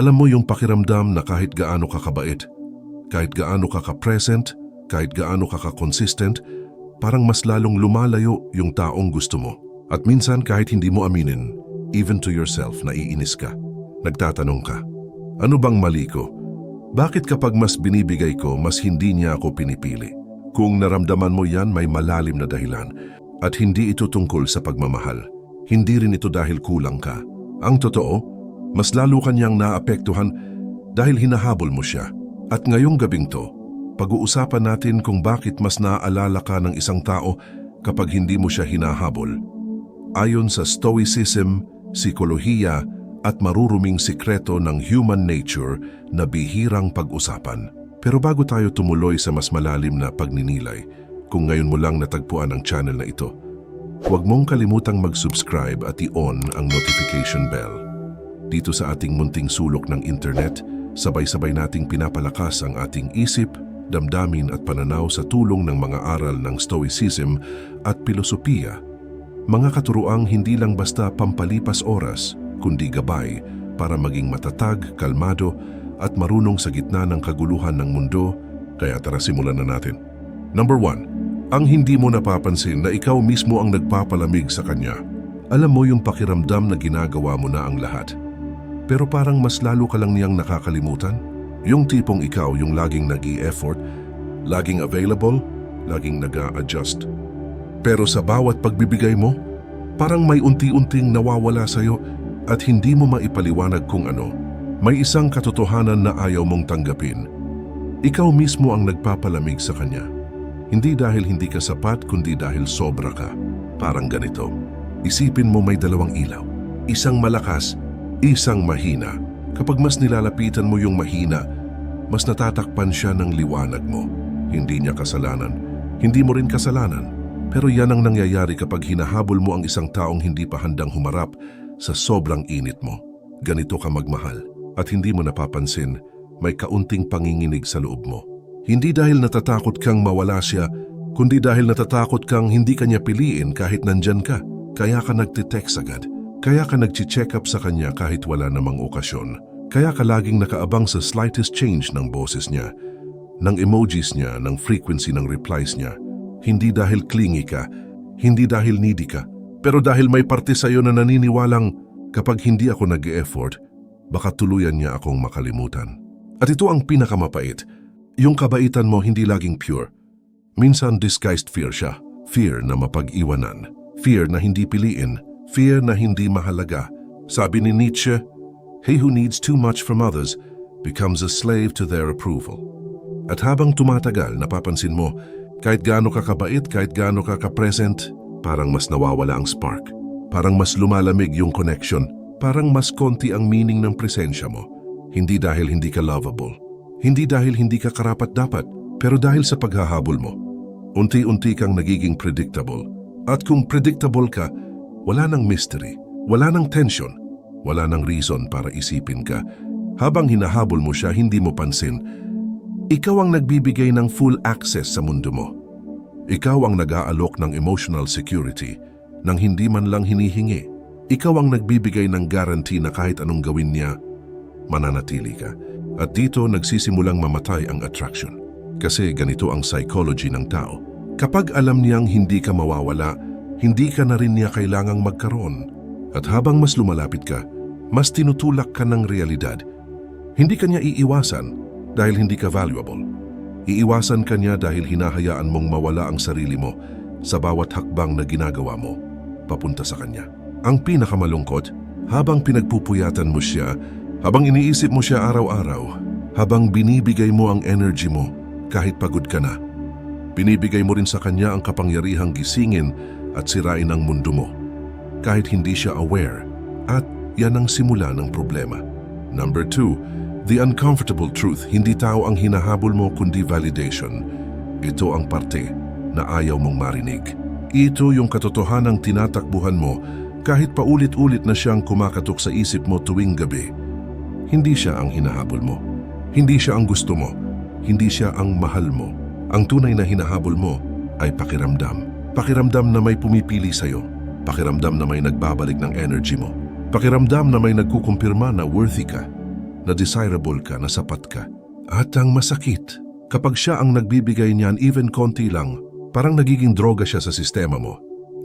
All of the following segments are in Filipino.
Alam mo yung pakiramdam na kahit gaano ka kabait, kahit gaano ka ka-present, kahit gaano ka ka-consistent, parang mas lalong lumalayo yung taong gusto mo. At minsan kahit hindi mo aminin, even to yourself, naiinis ka. Nagtatanong ka, ano bang mali ko? Bakit kapag mas binibigay ko, mas hindi niya ako pinipili? Kung naramdaman mo yan, may malalim na dahilan. At hindi ito tungkol sa pagmamahal. Hindi rin ito dahil kulang ka. Ang totoo, mas lalo kanyang naapektuhan dahil hinahabol mo siya. At ngayong gabing to, pag-uusapan natin kung bakit mas naaalala ka ng isang tao kapag hindi mo siya hinahabol. Ayon sa Stoicism, Psikolohiya at maruruming sikreto ng human nature na bihirang pag-usapan. Pero bago tayo tumuloy sa mas malalim na pagninilay, kung ngayon mo lang natagpuan ang channel na ito, huwag mong kalimutang mag-subscribe at i-on ang notification bell. Dito sa ating munting sulok ng internet, sabay-sabay nating pinapalakas ang ating isip, damdamin at pananaw sa tulong ng mga aral ng Stoicism at Pilosopiya. Mga katuruang hindi lang basta pampalipas oras, kundi gabay para maging matatag, kalmado at marunong sa gitna ng kaguluhan ng mundo. Kaya tara simulan na natin. Number one, ang hindi mo napapansin na ikaw mismo ang nagpapalamig sa kanya. Alam mo yung pakiramdam na ginagawa mo na ang lahat. Pero parang mas lalo ka lang niyang nakakalimutan? Yung tipong ikaw yung laging nag effort laging available, laging nag adjust Pero sa bawat pagbibigay mo, parang may unti-unting nawawala sa'yo at hindi mo maipaliwanag kung ano. May isang katotohanan na ayaw mong tanggapin. Ikaw mismo ang nagpapalamig sa kanya. Hindi dahil hindi ka sapat, kundi dahil sobra ka. Parang ganito. Isipin mo may dalawang ilaw. Isang malakas, isang mahina. Kapag mas nilalapitan mo yung mahina, mas natatakpan siya ng liwanag mo. Hindi niya kasalanan. Hindi mo rin kasalanan. Pero yan ang nangyayari kapag hinahabol mo ang isang taong hindi pa handang humarap sa sobrang init mo. Ganito ka magmahal at hindi mo napapansin may kaunting panginginig sa loob mo. Hindi dahil natatakot kang mawala siya, kundi dahil natatakot kang hindi kanya piliin kahit nandyan ka. Kaya ka nagtitext agad. Kaya ka nagchi-check up sa kanya kahit wala namang okasyon. Kaya ka laging nakaabang sa slightest change ng boses niya, ng emojis niya, ng frequency ng replies niya. Hindi dahil clingy ka, hindi dahil needy ka, pero dahil may parte sa iyo na naniniwalang kapag hindi ako nag effort baka tuluyan niya akong makalimutan. At ito ang pinakamapait. Yung kabaitan mo hindi laging pure. Minsan disguised fear siya. Fear na mapag-iwanan. Fear na hindi piliin. Fear na hindi mahalaga. Sabi ni Nietzsche, He who needs too much from others becomes a slave to their approval. At habang tumatagal, napapansin mo, kahit gaano ka kabait, kahit gaano ka ka-present, parang mas nawawala ang spark. Parang mas lumalamig yung connection. Parang mas konti ang meaning ng presensya mo. Hindi dahil hindi ka lovable. Hindi dahil hindi ka karapat-dapat, pero dahil sa paghahabol mo. Unti-unti kang nagiging predictable. At kung predictable ka, wala nang mystery, wala nang tension, wala nang reason para isipin ka. Habang hinahabol mo siya, hindi mo pansin, ikaw ang nagbibigay ng full access sa mundo mo. Ikaw ang nag-aalok ng emotional security nang hindi man lang hinihingi. Ikaw ang nagbibigay ng guarantee na kahit anong gawin niya, mananatili ka. At dito nagsisimulang mamatay ang attraction. Kasi ganito ang psychology ng tao. Kapag alam niyang hindi ka mawawala, hindi ka na rin niya kailangang magkaroon. At habang mas lumalapit ka, mas tinutulak ka ng realidad. Hindi ka niya iiwasan dahil hindi ka valuable. Iiwasan ka niya dahil hinahayaan mong mawala ang sarili mo sa bawat hakbang na ginagawa mo papunta sa kanya. Ang pinakamalungkot, habang pinagpupuyatan mo siya, habang iniisip mo siya araw-araw, habang binibigay mo ang energy mo kahit pagod ka na, binibigay mo rin sa kanya ang kapangyarihang gisingin at sirain ang mundo mo. Kahit hindi siya aware, at yan ang simula ng problema. Number two, The uncomfortable truth, hindi tao ang hinahabol mo kundi validation. Ito ang parte na ayaw mong marinig. Ito yung katotohanang tinatakbuhan mo kahit paulit-ulit na siyang kumakatok sa isip mo tuwing gabi. Hindi siya ang hinahabol mo. Hindi siya ang gusto mo. Hindi siya ang mahal mo. Ang tunay na hinahabol mo ay pakiramdam. Pakiramdam na may pumipili sa'yo. Pakiramdam na may nagbabalik ng energy mo. Pakiramdam na may nagkukumpirma na worthy ka na desirable ka, na sapat ka. At ang masakit, kapag siya ang nagbibigay niyan even konti lang, parang nagiging droga siya sa sistema mo.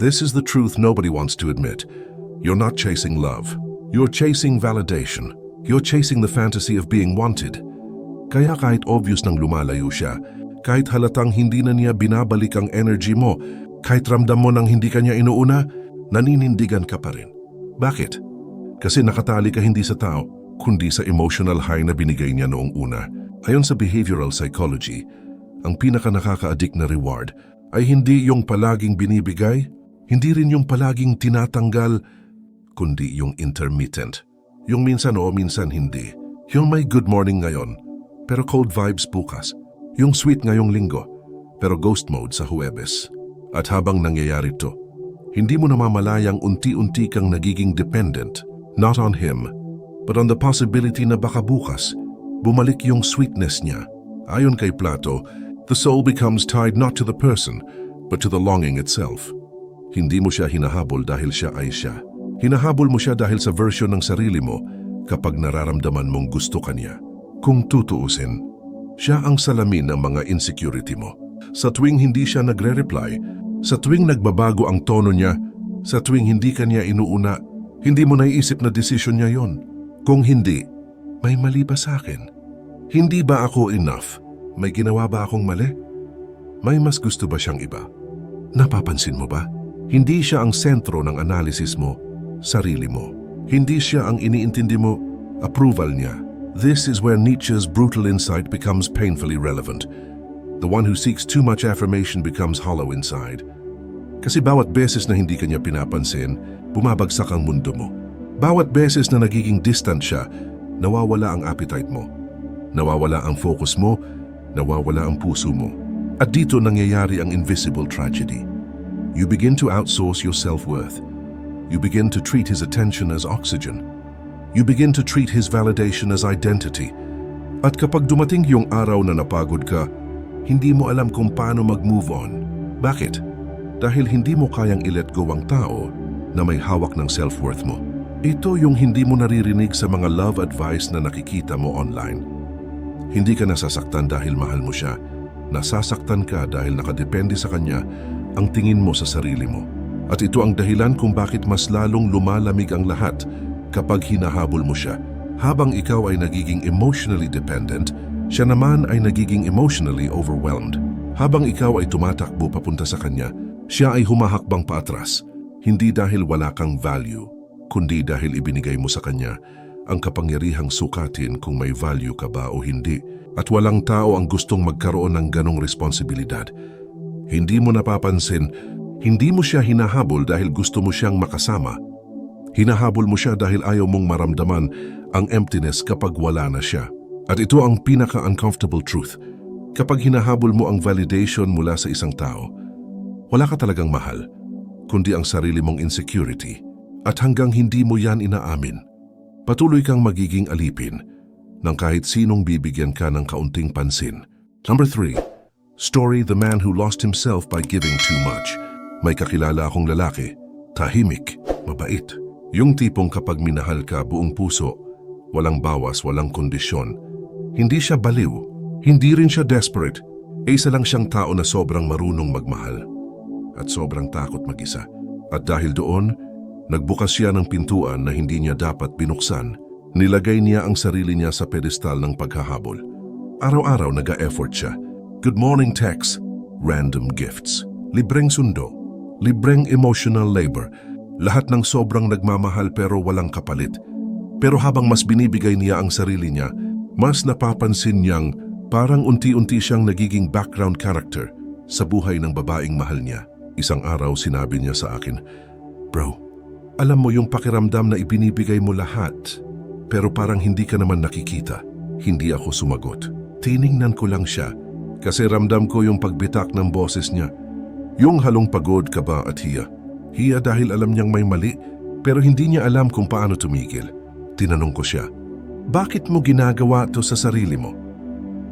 This is the truth nobody wants to admit. You're not chasing love. You're chasing validation. You're chasing the fantasy of being wanted. Kaya kahit obvious nang lumalayo siya, kahit halatang hindi na niya binabalik ang energy mo, kahit ramdam mo nang hindi ka niya inuuna, naninindigan ka pa rin. Bakit? Kasi nakatali ka hindi sa tao, kundi sa emotional high na binigay niya noong una. Ayon sa behavioral psychology, ang pinaka nakaka-addict na reward ay hindi yung palaging binibigay, hindi rin yung palaging tinatanggal, kundi yung intermittent. Yung minsan oo, minsan hindi. Yung may good morning ngayon, pero cold vibes bukas. Yung sweet ngayong linggo, pero ghost mode sa Huwebes. At habang nangyayari to, hindi mo namamalayang unti-unti kang nagiging dependent, not on him, but on the possibility na baka bukas, bumalik yung sweetness niya. Ayon kay Plato, the soul becomes tied not to the person, but to the longing itself. Hindi mo siya hinahabol dahil siya ay siya. Hinahabol mo siya dahil sa version ng sarili mo kapag nararamdaman mong gusto ka niya. Kung tutuusin, siya ang salamin ng mga insecurity mo. Sa tuwing hindi siya nagre-reply, sa tuwing nagbabago ang tono niya, sa tuwing hindi ka niya inuuna, hindi mo naiisip na desisyon niya yon. Kung hindi, may mali ba sa akin? Hindi ba ako enough? May ginawa ba akong mali? May mas gusto ba siyang iba? Napapansin mo ba? Hindi siya ang sentro ng analysis mo, sarili mo. Hindi siya ang iniintindi mo, approval niya. This is where Nietzsche's brutal insight becomes painfully relevant. The one who seeks too much affirmation becomes hollow inside. Kasi bawat beses na hindi kanya pinapansin, bumabagsak ang mundo mo. Bawat beses na nagiging distant siya, nawawala ang appetite mo. Nawawala ang focus mo, nawawala ang puso mo. At dito nangyayari ang invisible tragedy. You begin to outsource your self-worth. You begin to treat his attention as oxygen. You begin to treat his validation as identity. At kapag dumating yung araw na napagod ka, hindi mo alam kung paano mag-move on. Bakit? Dahil hindi mo kayang i-let go ang tao na may hawak ng self-worth mo. Ito yung hindi mo naririnig sa mga love advice na nakikita mo online. Hindi ka nasasaktan dahil mahal mo siya. Nasasaktan ka dahil nakadepende sa kanya ang tingin mo sa sarili mo. At ito ang dahilan kung bakit mas lalong lumalamig ang lahat kapag hinahabol mo siya. Habang ikaw ay nagiging emotionally dependent, siya naman ay nagiging emotionally overwhelmed. Habang ikaw ay tumatakbo papunta sa kanya, siya ay humahakbang paatras. Hindi dahil wala kang value, kundi dahil ibinigay mo sa kanya ang kapangyarihang sukatin kung may value ka ba o hindi. At walang tao ang gustong magkaroon ng ganong responsibilidad. Hindi mo napapansin, hindi mo siya hinahabol dahil gusto mo siyang makasama. Hinahabol mo siya dahil ayaw mong maramdaman ang emptiness kapag wala na siya. At ito ang pinaka-uncomfortable truth. Kapag hinahabol mo ang validation mula sa isang tao, wala ka talagang mahal, kundi ang sarili mong insecurity. At hanggang hindi mo yan inaamin, patuloy kang magiging alipin ng kahit sinong bibigyan ka ng kaunting pansin. Number 3. Story The Man Who Lost Himself by Giving Too Much. May kakilala akong lalaki, tahimik, mabait. Yung tipong kapag minahal ka buong puso, walang bawas, walang kondisyon. Hindi siya baliw, hindi rin siya desperate. E isa lang siyang tao na sobrang marunong magmahal at sobrang takot mag-isa. At dahil doon, nagbukas siya ng pintuan na hindi niya dapat binuksan. Nilagay niya ang sarili niya sa pedestal ng paghahabol. Araw-araw nag-effort siya. Good morning text, random gifts, libreng sundo, libreng emotional labor, lahat ng sobrang nagmamahal pero walang kapalit. Pero habang mas binibigay niya ang sarili niya, mas napapansin niyang parang unti-unti siyang nagiging background character sa buhay ng babaeng mahal niya. Isang araw sinabi niya sa akin, Bro, alam mo yung pakiramdam na ibinibigay mo lahat, pero parang hindi ka naman nakikita. Hindi ako sumagot. Tiningnan ko lang siya kasi ramdam ko yung pagbitak ng boses niya. Yung halong pagod ka ba at hiya? Hiya dahil alam niyang may mali pero hindi niya alam kung paano tumigil. Tinanong ko siya, bakit mo ginagawa to sa sarili mo?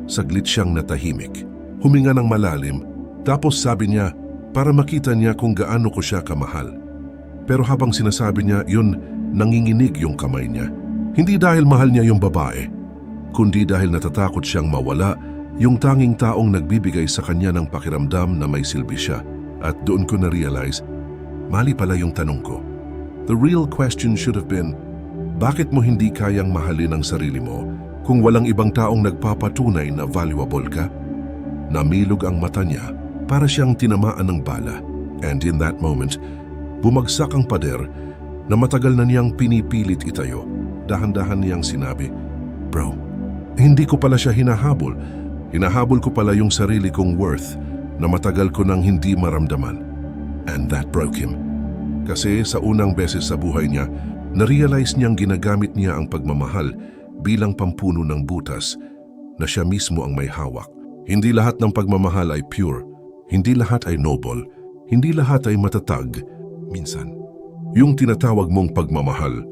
Saglit siyang natahimik. Huminga ng malalim tapos sabi niya para makita niya kung gaano ko siya kamahal. Pero habang sinasabi niya yun, nanginginig yung kamay niya. Hindi dahil mahal niya yung babae, kundi dahil natatakot siyang mawala yung tanging taong nagbibigay sa kanya ng pakiramdam na may silbi siya. At doon ko na-realize, mali pala yung tanong ko. The real question should have been, bakit mo hindi kayang mahalin ang sarili mo kung walang ibang taong nagpapatunay na valuable ka? Namilog ang mata niya para siyang tinamaan ng bala. And in that moment, bumagsak ang pader na matagal na niyang pinipilit itayo. Dahan-dahan niyang sinabi, Bro, hindi ko pala siya hinahabol. Hinahabol ko pala yung sarili kong worth na matagal ko nang hindi maramdaman. And that broke him. Kasi sa unang beses sa buhay niya, na-realize niyang ginagamit niya ang pagmamahal bilang pampuno ng butas na siya mismo ang may hawak. Hindi lahat ng pagmamahal ay pure. Hindi lahat ay noble. Hindi lahat ay matatag. Minsan, yung tinatawag mong pagmamahal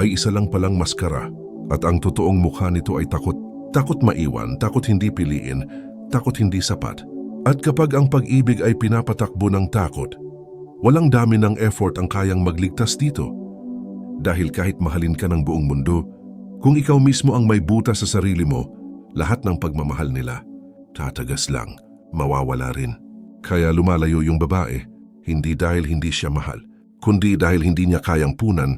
ay isa lang palang maskara at ang totoong mukha nito ay takot. Takot maiwan, takot hindi piliin, takot hindi sapat. At kapag ang pag-ibig ay pinapatakbo ng takot, walang dami ng effort ang kayang magligtas dito. Dahil kahit mahalin ka ng buong mundo, kung ikaw mismo ang may buta sa sarili mo, lahat ng pagmamahal nila, tatagas lang, mawawala rin. Kaya lumalayo yung babae, hindi dahil hindi siya mahal, kundi dahil hindi niya kayang punan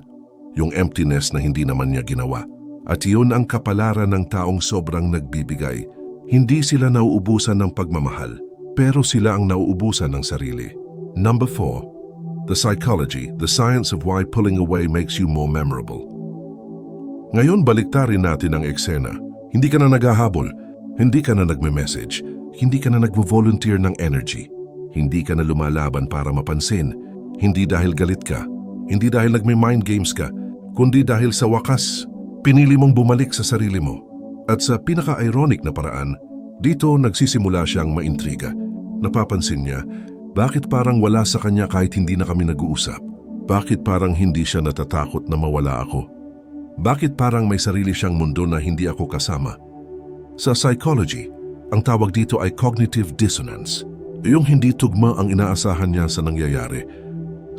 yung emptiness na hindi naman niya ginawa. At iyon ang kapalaran ng taong sobrang nagbibigay. Hindi sila nauubusan ng pagmamahal, pero sila ang nauubusan ng sarili. Number 4. The psychology, the science of why pulling away makes you more memorable. Ngayon baliktarin natin ang eksena. Hindi ka na naghahabol, hindi ka na nagme-message, hindi ka na nagvo-volunteer ng energy, hindi ka na lumalaban para mapansin, hindi dahil galit ka, hindi dahil nagme-mind games ka, kundi dahil sa wakas, pinili mong bumalik sa sarili mo. At sa pinaka-ironic na paraan, dito nagsisimula siyang maintriga. Napapansin niya, bakit parang wala sa kanya kahit hindi na kami nag-uusap? Bakit parang hindi siya natatakot na mawala ako? Bakit parang may sarili siyang mundo na hindi ako kasama? Sa psychology, ang tawag dito ay cognitive dissonance. Yung hindi tugma ang inaasahan niya sa nangyayari.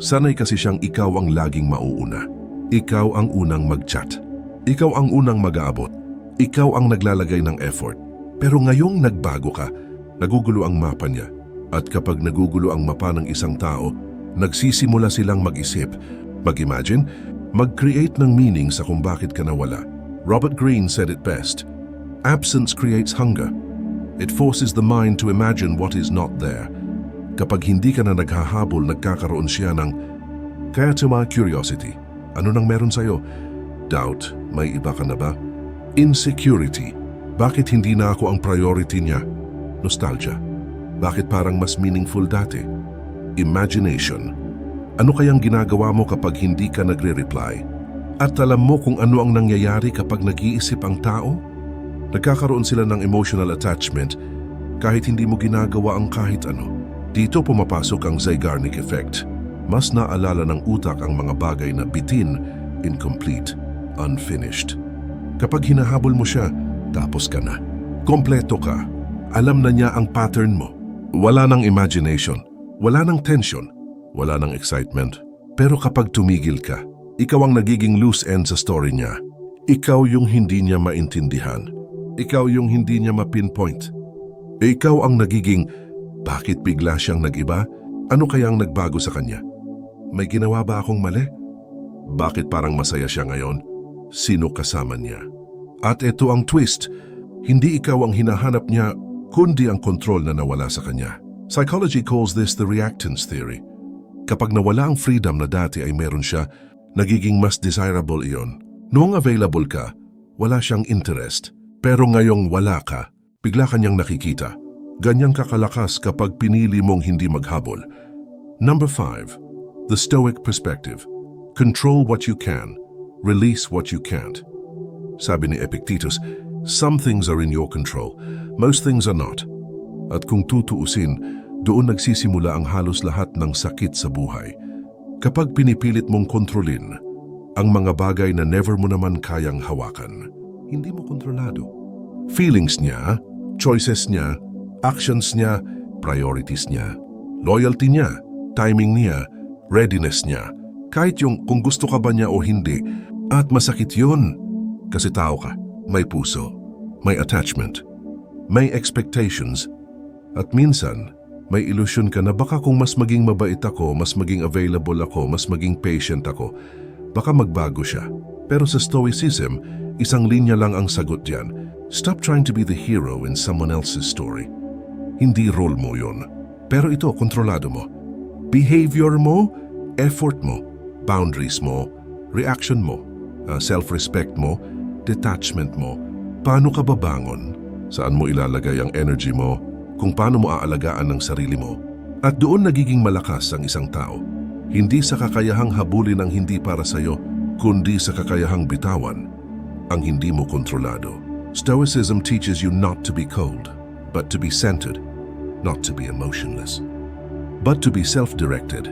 Sanay kasi siyang ikaw ang laging mauuna. Ikaw ang unang mag-chat. Ikaw ang unang mag-aabot. Ikaw ang naglalagay ng effort. Pero ngayong nagbago ka, nagugulo ang mapa niya. At kapag nagugulo ang mapa ng isang tao, nagsisimula silang mag-isip, mag-imagine, mag-create ng meaning sa kung bakit ka nawala. Robert Greene said it best, Absence creates hunger. It forces the mind to imagine what is not there. Kapag hindi ka na naghahabol, nagkakaroon siya ng kaya to curiosity. Ano nang meron sa'yo? Doubt, may iba ka na ba? Insecurity. Bakit hindi na ako ang priority niya? Nostalgia. Bakit parang mas meaningful dati? Imagination. Ano kayang ginagawa mo kapag hindi ka nagre-reply? At alam mo kung ano ang nangyayari kapag nag-iisip ang tao? Nagkakaroon sila ng emotional attachment kahit hindi mo ginagawa ang kahit ano. Dito pumapasok ang Zeigarnik effect. Mas naalala ng utak ang mga bagay na bitin, incomplete, unfinished. Kapag hinahabol mo siya, tapos ka na. Kompleto ka. Alam na niya ang pattern mo. Wala ng imagination. Wala ng tension. Wala ng excitement. Pero kapag tumigil ka, ikaw ang nagiging loose end sa story niya. Ikaw yung hindi niya maintindihan. Ikaw yung hindi niya ma-pinpoint. Ikaw ang nagiging, bakit bigla siyang nag-iba? Ano kayang nagbago sa kanya? May ginawa ba akong mali? Bakit parang masaya siya ngayon? Sino kasama niya? At ito ang twist, hindi ikaw ang hinahanap niya, kundi ang kontrol na nawala sa kanya. Psychology calls this the reactance theory. Kapag nawala ang freedom na dati ay meron siya, nagiging mas desirable iyon. Noong available ka, wala siyang interest. Pero ngayong wala ka, bigla kanyang nakikita. Ganyan kakalakas kapag pinili mong hindi maghabol. Number 5. The Stoic Perspective. Control what you can. Release what you can't. Sabi ni Epictetus, some things are in your control, most things are not. At kung tutuusin, doon nagsisimula ang halos lahat ng sakit sa buhay. Kapag pinipilit mong kontrolin ang mga bagay na never mo naman kayang hawakan, hindi mo kontrolado. Feelings niya, choices niya, actions niya, priorities niya, loyalty niya, timing niya, readiness niya, kahit yung kung gusto ka ba niya o hindi, at masakit yun. Kasi tao ka, may puso, may attachment, may expectations, at minsan, may ilusyon ka na baka kung mas maging mabait ako, mas maging available ako, mas maging patient ako, baka magbago siya. Pero sa Stoicism, isang linya lang ang sagot diyan. Stop trying to be the hero in someone else's story. Hindi role mo yun. Pero ito, kontrolado mo. Behavior mo, effort mo, boundaries mo, reaction mo, uh, self-respect mo, detachment mo, paano ka babangon, saan mo ilalagay ang energy mo, kung paano mo aalagaan ang sarili mo. At doon nagiging malakas ang isang tao. Hindi sa kakayahang habulin ang hindi para sa'yo, kundi sa kakayahang bitawan ang hindi mo kontrolado. Stoicism teaches you not to be cold, but to be centered, not to be emotionless, but to be self-directed.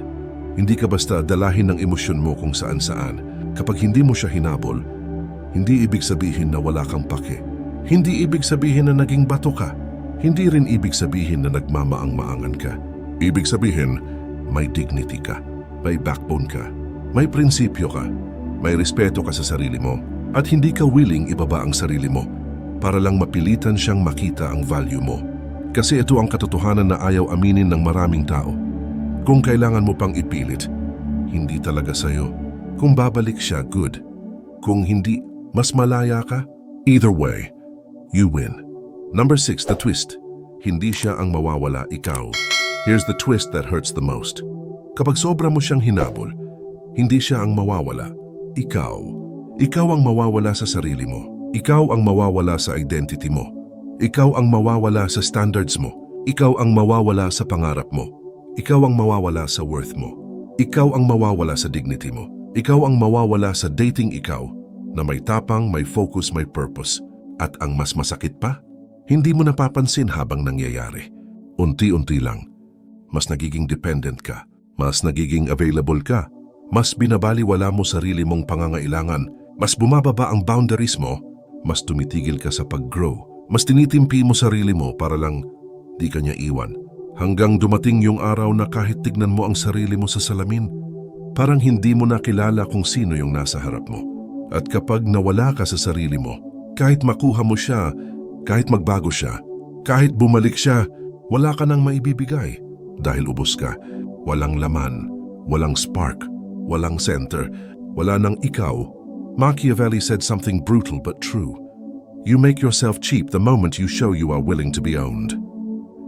Hindi ka basta dalahin ng emosyon mo kung saan-saan. Kapag hindi mo siya hinabol, hindi ibig sabihin na wala kang pake. Hindi ibig sabihin na naging bato ka. Hindi rin ibig sabihin na nagmamaang-maangan ka. Ibig sabihin, may dignity ka, may backbone ka, may prinsipyo ka, may respeto ka sa sarili mo, at hindi ka willing ibaba ang sarili mo para lang mapilitan siyang makita ang value mo. Kasi ito ang katotohanan na ayaw aminin ng maraming tao. Kung kailangan mo pang ipilit, hindi talaga sa'yo. Kung babalik siya, good. Kung hindi, mas malaya ka. Either way, you win. Number six, the twist. Hindi siya ang mawawala, ikaw. Here's the twist that hurts the most. Kapag sobra mo siyang hinabol, hindi siya ang mawawala, ikaw. Ikaw ang mawawala sa sarili mo. Ikaw ang mawawala sa identity mo. Ikaw ang mawawala sa standards mo. Ikaw ang mawawala sa pangarap mo. Ikaw ang mawawala sa worth mo. Ikaw ang mawawala sa dignity mo. Ikaw ang mawawala sa dating ikaw na may tapang, may focus, may purpose. At ang mas masakit pa, hindi mo napapansin habang nangyayari. Unti-unti lang, mas nagiging dependent ka, mas nagiging available ka, mas binabaliwala mo sarili mong pangangailangan, mas bumababa ang boundaries mo, mas tumitigil ka sa pag-grow, mas tinitimpi mo sarili mo para lang di ka niya iwan. Hanggang dumating yung araw na kahit tignan mo ang sarili mo sa salamin, parang hindi mo nakilala kung sino yung nasa harap mo. At kapag nawala ka sa sarili mo, kahit makuha mo siya, kahit magbago siya, kahit bumalik siya, wala ka nang maibibigay. Dahil ubos ka, walang laman, walang spark, walang center, wala nang ikaw. Machiavelli said something brutal but true. You make yourself cheap the moment you show you are willing to be owned.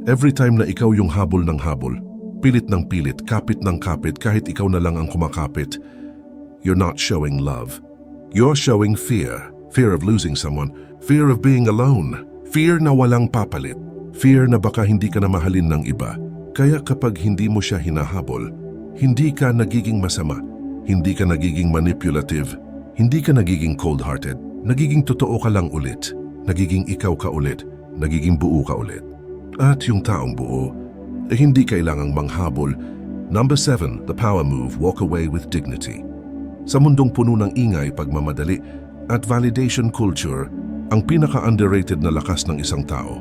Every time na ikaw yung habol ng habol, pilit ng pilit, kapit ng kapit, kahit ikaw na lang ang kumakapit, you're not showing love. You're showing fear. Fear of losing someone. Fear of being alone. Fear na walang papalit. Fear na baka hindi ka na mahalin ng iba. Kaya kapag hindi mo siya hinahabol, hindi ka nagiging masama. Hindi ka nagiging manipulative. Hindi ka nagiging cold-hearted. Nagiging totoo ka lang ulit. Nagiging ikaw ka ulit. Nagiging buo ka ulit. At yung taong buo, eh hindi kailangang manghabol. Number seven, the power move, walk away with dignity. Sa mundong puno ng ingay, pagmamadali, at validation culture, ang pinaka-underrated na lakas ng isang tao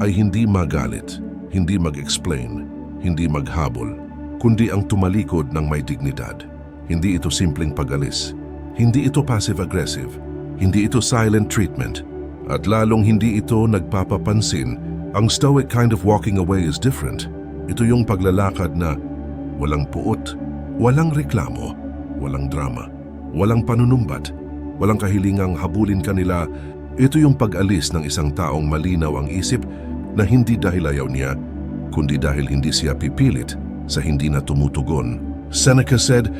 ay hindi magalit, hindi mag-explain, hindi maghabol, kundi ang tumalikod ng may dignidad. Hindi ito simpleng pag-alis. Hindi ito passive-aggressive. Hindi ito silent treatment. At lalong hindi ito nagpapapansin, ang stoic kind of walking away is different. Ito yung paglalakad na walang puot, walang reklamo, walang drama, walang panunumbat, walang kahilingang habulin kanila. Ito yung pag-alis ng isang taong malinaw ang isip na hindi dahil ayaw niya, kundi dahil hindi siya pipilit sa hindi na tumutugon. Seneca said,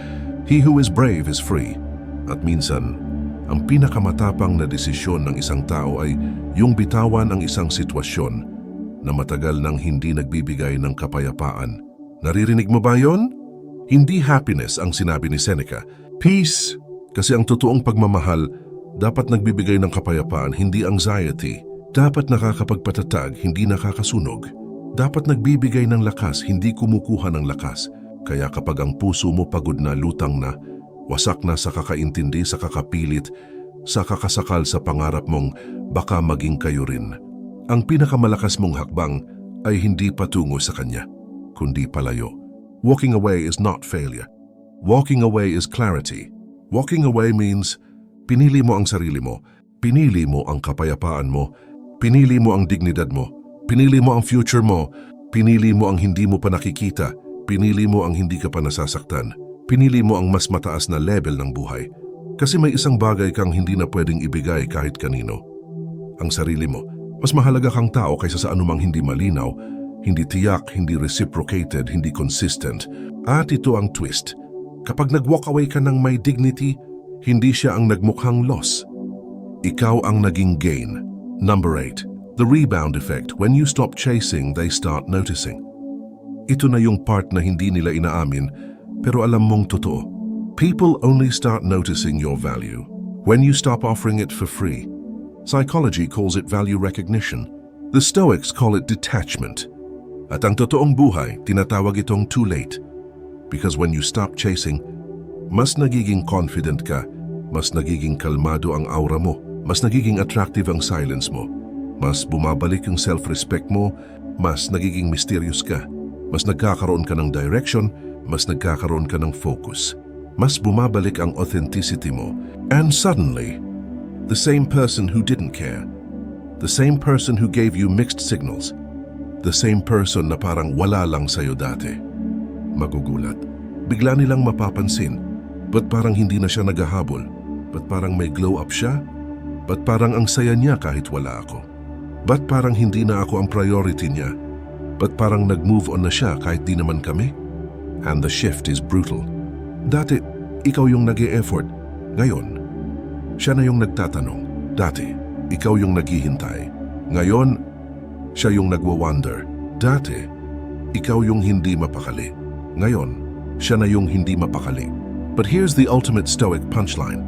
He who is brave is free. At minsan, ang pinakamatapang na desisyon ng isang tao ay yung bitawan ang isang sitwasyon na matagal nang hindi nagbibigay ng kapayapaan. Naririnig mo ba yon? Hindi happiness ang sinabi ni Seneca. Peace. Kasi ang totoong pagmamahal dapat nagbibigay ng kapayapaan, hindi anxiety. Dapat nakakapagpatatag, hindi nakakasunog. Dapat nagbibigay ng lakas, hindi kumukuha ng lakas. Kaya kapag ang puso mo pagod na, lutang na, wasak na sa kakaintindi, sa kakapilit, sa kakasakal sa pangarap mong baka maging kayo rin. Ang pinakamalakas mong hakbang ay hindi patungo sa kanya, kundi palayo. Walking away is not failure. Walking away is clarity. Walking away means pinili mo ang sarili mo, pinili mo ang kapayapaan mo, Pinili mo ang dignidad mo. Pinili mo ang future mo. Pinili mo ang hindi mo pa nakikita. Pinili mo ang hindi ka pa nasasaktan. Pinili mo ang mas mataas na level ng buhay. Kasi may isang bagay kang hindi na pwedeng ibigay kahit kanino. Ang sarili mo. Mas mahalaga kang tao kaysa sa anumang hindi malinaw, hindi tiyak, hindi reciprocated, hindi consistent. At ito ang twist. Kapag nag-walk away ka ng may dignity, hindi siya ang nagmukhang loss. Ikaw ang naging gain. Number 8. The rebound effect. When you stop chasing, they start noticing. Ito na yung part na hindi nila inaamin, pero alam mong totoo. People only start noticing your value when you stop offering it for free. Psychology calls it value recognition. The Stoics call it detachment. At ang totoong buhay, tinatawag itong too late. Because when you stop chasing, mas nagiging confident ka, mas nagiging kalmado ang aura mo, mas nagiging attractive ang silence mo, mas bumabalik ang self-respect mo, mas nagiging mysterious ka, mas nagkakaroon ka ng direction, mas nagkakaroon ka ng focus, mas bumabalik ang authenticity mo, and suddenly, the same person who didn't care, the same person who gave you mixed signals, the same person na parang wala lang sa'yo dati. Magugulat. Bigla nilang mapapansin. Ba't parang hindi na siya naghahabol? Ba't parang may glow up siya? Ba't parang ang saya niya kahit wala ako? Ba't parang hindi na ako ang priority niya? Ba't parang nag-move on na siya kahit di naman kami? And the shift is brutal. Dati, ikaw yung nag effort Ngayon, siya na yung nagtatanong. Dati, ikaw yung naghihintay. Ngayon, siya yung nagwa-wonder. Dati, ikaw yung hindi mapakali. Ngayon, siya na yung hindi mapakali. But here's the ultimate stoic punchline.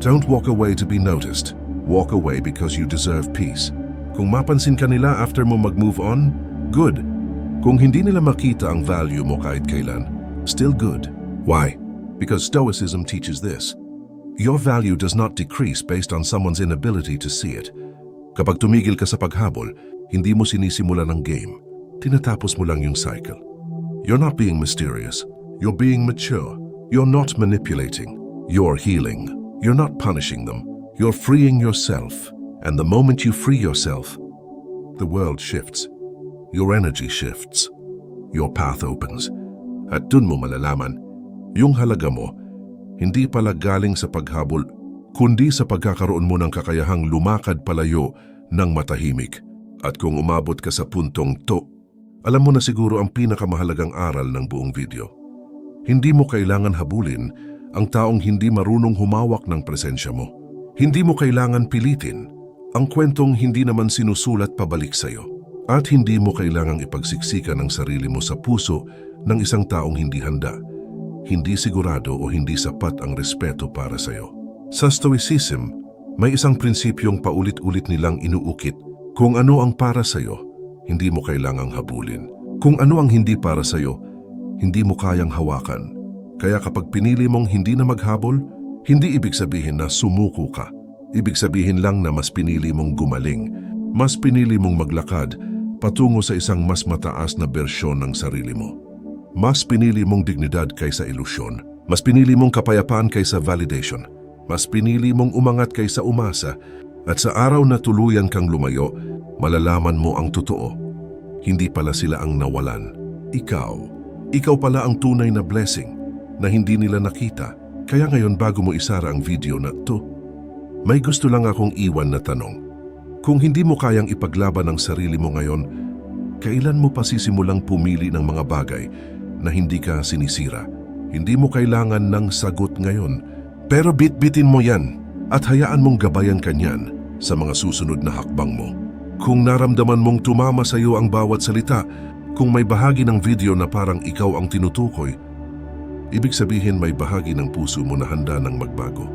Don't walk away to be noticed. Walk away because you deserve peace. Kung mapansin ka nila after mo mag-move on, good. Kung hindi nila makita ang value mo kahit kailan, still good. Why? Because Stoicism teaches this. Your value does not decrease based on someone's inability to see it. Kapag tumigil ka sa paghabol, hindi mo sinisimula ng game. Tinatapos mo lang yung cycle. You're not being mysterious. You're being mature. You're not manipulating. You're healing. You're not punishing them. You're freeing yourself. And the moment you free yourself, the world shifts. Your energy shifts. Your path opens. At dun mo malalaman, yung halaga mo, hindi pala galing sa paghabol, kundi sa pagkakaroon mo ng kakayahang lumakad palayo ng matahimik. At kung umabot ka sa puntong to, alam mo na siguro ang pinakamahalagang aral ng buong video. Hindi mo kailangan habulin ang taong hindi marunong humawak ng presensya mo. Hindi mo kailangan pilitin ang kwentong hindi naman sinusulat pabalik sa'yo. At hindi mo kailangang ipagsiksikan ang sarili mo sa puso ng isang taong hindi handa, hindi sigurado o hindi sapat ang respeto para sa'yo. Sa Stoicism, may isang prinsipyong paulit-ulit nilang inuukit kung ano ang para sa'yo, hindi mo kailangang habulin. Kung ano ang hindi para sa'yo, hindi mo kayang hawakan. Kaya kapag pinili mong hindi na maghabol, hindi ibig sabihin na sumuko ka. Ibig sabihin lang na mas pinili mong gumaling, mas pinili mong maglakad patungo sa isang mas mataas na bersyon ng sarili mo. Mas pinili mong dignidad kaysa ilusyon. Mas pinili mong kapayapaan kaysa validation. Mas pinili mong umangat kaysa umasa at sa araw na tuluyan kang lumayo, malalaman mo ang totoo. Hindi pala sila ang nawalan. Ikaw. Ikaw pala ang tunay na blessing na hindi nila nakita. Kaya ngayon bago mo isara ang video na to, may gusto lang akong iwan na tanong. Kung hindi mo kayang ipaglaban ang sarili mo ngayon, kailan mo pa sisimulang pumili ng mga bagay na hindi ka sinisira? Hindi mo kailangan ng sagot ngayon, pero bitbitin mo yan at hayaan mong gabayan kanyan sa mga susunod na hakbang mo. Kung naramdaman mong tumama sa iyo ang bawat salita, kung may bahagi ng video na parang ikaw ang tinutukoy, ibig sabihin may bahagi ng puso mo na handa ng magbago.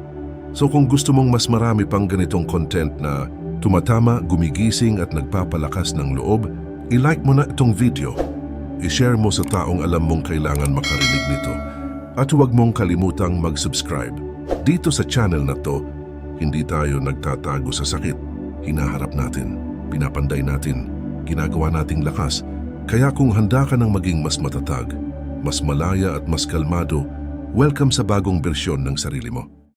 So kung gusto mong mas marami pang ganitong content na tumatama, gumigising at nagpapalakas ng loob, i-like mo na itong video. I-share mo sa taong alam mong kailangan makarinig nito. At huwag mong kalimutang mag-subscribe. Dito sa channel na to, hindi tayo nagtatago sa sakit. Hinaharap natin, pinapanday natin, ginagawa nating lakas. Kaya kung handa ka ng maging mas matatag, mas malaya at mas kalmado, welcome sa bagong bersyon ng sarili mo.